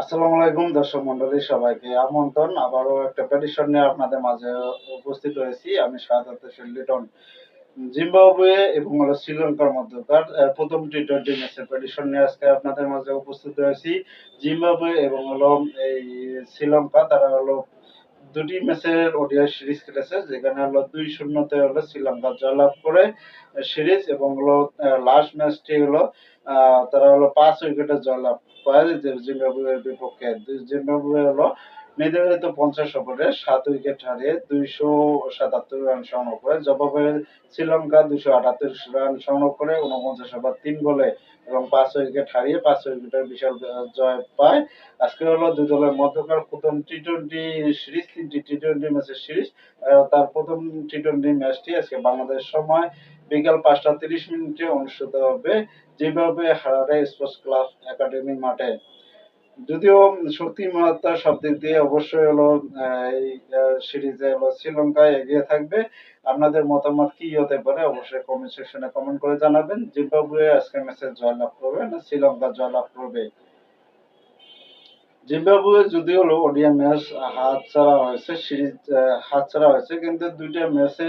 আসসালামু আলাইকুম দর্শক মন্ডলী, সবাইকে আমন্ত্রণ। আবারও একটা পেটিশন নিয়ে আপনাদের মাঝে উপস্থিত হয়েছি। আমি হোসেন লিটন জিম্বাবুয়ে এবং হলো শ্রীলঙ্কার মধ্যকার প্রথম টি টোয়েন্টি ম্যাচের পেটিশন নিয়ে আজকে আপনাদের মাঝে উপস্থিত হয়েছি। জিম্বাবুয়ে এবং হলো এই শ্রীলঙ্কা, তারা হলো দুটি ম্যাচের ওডিআই সিরিজ খেলেছে, যেখানে হলো দুই শূন্যতে হলো শ্রীলঙ্কা জয়লাভ করে সিরিজ এবং হলো লাস্ট ম্যাচটি হলো তারা হলো পাঁচ উইকেটে জয়লাভ করে জিম্বাবুয়ের বিপক্ষে। জিম্বাবুয়ে হলো নির্ধারিত পঞ্চাশ ওভারে সাত উইকেট হারিয়ে দুইশো সাতাত্তর রান সংগ্রহ করে, জবাবে শ্রীলঙ্কা দুশো আটাত্তর রান সংগ্রহ করে উনপঞ্চাশ ওভার তিন গোলে এবং পাঁচ উইকেট হারিয়ে পাঁচ উইকেটের বিশাল জয় পায়। আজকে হলো দুই দলের মধ্যকার প্রথম টি টোয়েন্টি সিরিজ তিনটি টি টোয়েন্টি ম্যাচের সিরিজ তার প্রথম টি টোয়েন্টি ম্যাচটি আজকে বাংলাদেশ সময় বিকাল পাঁচটা তিরিশ মিনিটে অনুষ্ঠিত হবে। যেভাবে হারারে স্পোর্টস ক্লাব একাডেমি মাঠে। যদিও শক্তিমত্তা সব দিক দিয়ে অবশ্যই হলো এই সিরিজে হলো শ্রীলঙ্কায় এগিয়ে থাকবে। আপনাদের মতামত কি হতে পারে অবশ্যই কমেন্ট সেকশনে কমেন্ট করে জানাবেন। জিম্বাবুয়ে আজকের ম্যাচে জয়লাভ করবে না শ্রীলঙ্কা জয়লাভ করবে? জিম্বাবুয়ে যদি হলো ওডিয়া ম্যাচ হাত ছাড়া হয়েছে, সিরিজ হাত ছাড়া হয়েছে, কিন্তু দুইটা ম্যাচে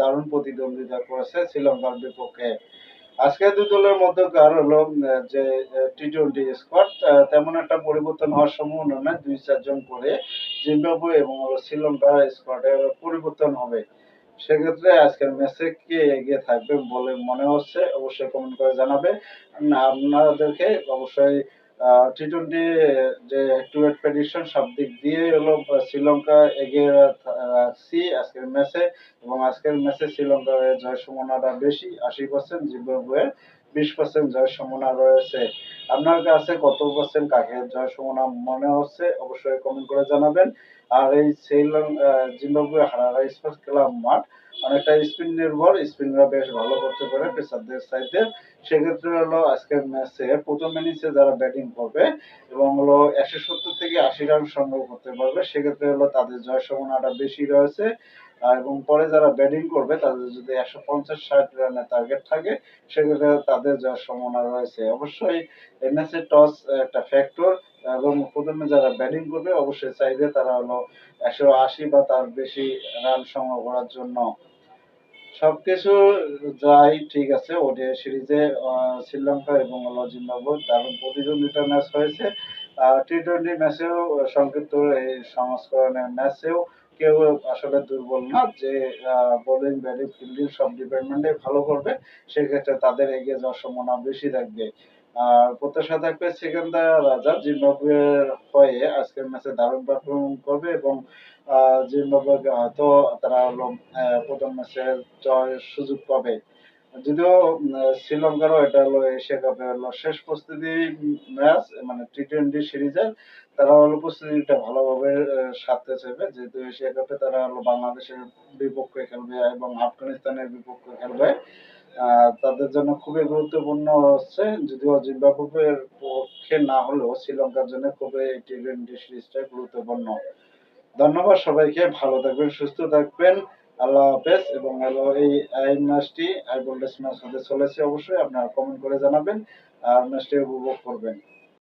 দারুণ প্রতিদ্বন্দ্বিতা করেছে শ্রীলঙ্কার বিপক্ষে। আজকে দুই দলের মধ্যকার হলো যে টি টোয়েন্টি স্কোয়াড তেমন একটা পরিবর্তন হওয়ার সম্ভাবনা নয় দুই চারজন করে জিম্বাবুয়ে এবং শ্রীলঙ্কা স্কোয়াডে পরিবর্তন হবে। সেক্ষেত্রে আজকের ম্যাচে কে এগিয়ে থাকবে বলে মনে হচ্ছে, অবশ্যই কমেন্ট করে জানাবে আপনাদেরকে অবশ্যই টি টোয়েন্টি যে টুয়েট প্রেডিকশন সব দিক দিয়ে হলো শ্রীলঙ্কা এগিয়ে রাখছি আজকের ম্যাচে এবং আজকের ম্যাচে শ্রীলঙ্কার জয় সম্ভাবনাটা বেশি, আশি পার্সেন্ট জিম্বাবুয়ের বিশ পার্সেন্ট জয় সম্ভাবনা রয়েছে। আপনার কাছে কত পার্সেন্ট কাকে জয় সম্ভাবনা মনে হচ্ছে, অবশ্যই কমেন্ট করে জানাবেন। আর এই Sri Lanka Zimbabwe Harare sports club মাঠ, অনেকটা স্পিন নির্ভর, স্পিনরা বেশ ভালো করতে পারে পেসারদের সাইডে। সেক্ষেত্রে হলো আজকের ম্যাচে প্রথম ইনিংসে যারা ব্যাটিং করবে এবং হলো একশো সত্তর থেকে আশি রান সংগ্রহ করতে পারবে, সেক্ষেত্রে হলো তাদের জয় সম্ভাবনাটা বেশি রয়েছে। এবং পরে যারা ব্যাটিং করবে, তাদের যদি একশো পঞ্চাশ, ষাট রানের টার্গেট থাকে, সেক্ষেত্রে তাদের জয়ের সম্ভাবনা রয়েছে। অবশ্যই ম্যাচে টস একটা ফ্যাক্টর এবং প্রথমে যারা ব্যাটিং করবে, অবশ্যই চাইবে তারা হলো একশো আশি বা তার বেশি রান সংগ্রহ করার জন্য। সবকিছু যাই ঠিক আছে, ওডিআই সিরিজে শ্রীলঙ্কা এবং হলো জিম্বাবুয়ে দারুণ প্রতিদ্বন্দ্বিতা ম্যাচ হয়েছে। টি টোয়েন্টি ম্যাচেও সংক্ষিপ্ত এই সংস্করণের ম্যাচেও কেউ আসলে দুর্বল না যে বোলিং ব্যাটিং ফিল্ডিং সব ডিপার্টমেন্টে ভালো করবে, সেক্ষেত্রে তাদের এগিয়ে যাওয়ার সম্ভাবনা বেশি থাকবে। আর প্রত্যাশা থাকবে সেকেন্দার রাজা জিম্বাবুয়ের হয়ে আজকের ম্যাচে দারুণ পারফর্ম করবে এবং জিম্বাবুয়েকে হয়তো তারা প্রথম ম্যাচে জয়ের সুযোগ পাবে। যদিও শ্রীলঙ্কারও এটা হলো এশিয়া কাপের হলো শেষ প্রস্তুতি ম্যাচ মানে টি টোয়েন্টি সিরিজের। তারা হলো প্রস্তুতিটা ভালোভাবে সারতে চাইবে। যেহেতু এশিয়া কাপে তারা হলো বাংলাদেশের বিপক্ষে খেলবে এবং আফগানিস্তানের বিপক্ষে খেলবে। তাদের জন্য খুবই গুরুত্বপূর্ণ হচ্ছে, যদিও জিম্বাবুয়ের পক্ষে না হলেও শ্রীলঙ্কার জন্য খুবই টি টোয়েন্টি সিরিজটা গুরুত্বপূর্ণ। ধন্যবাদ সবাইকে, ভালো থাকবেন, সুস্থ থাকবেন। আল্লাহ হাফেজ এবং আল্লাহ এই এই ম্যাচটি আই ম্যাচ হতে চলেছে অবশ্যই, আপনারা কমেন্ট করে জানাবেন, আর ম্যাচটি উপভোগ করবেন।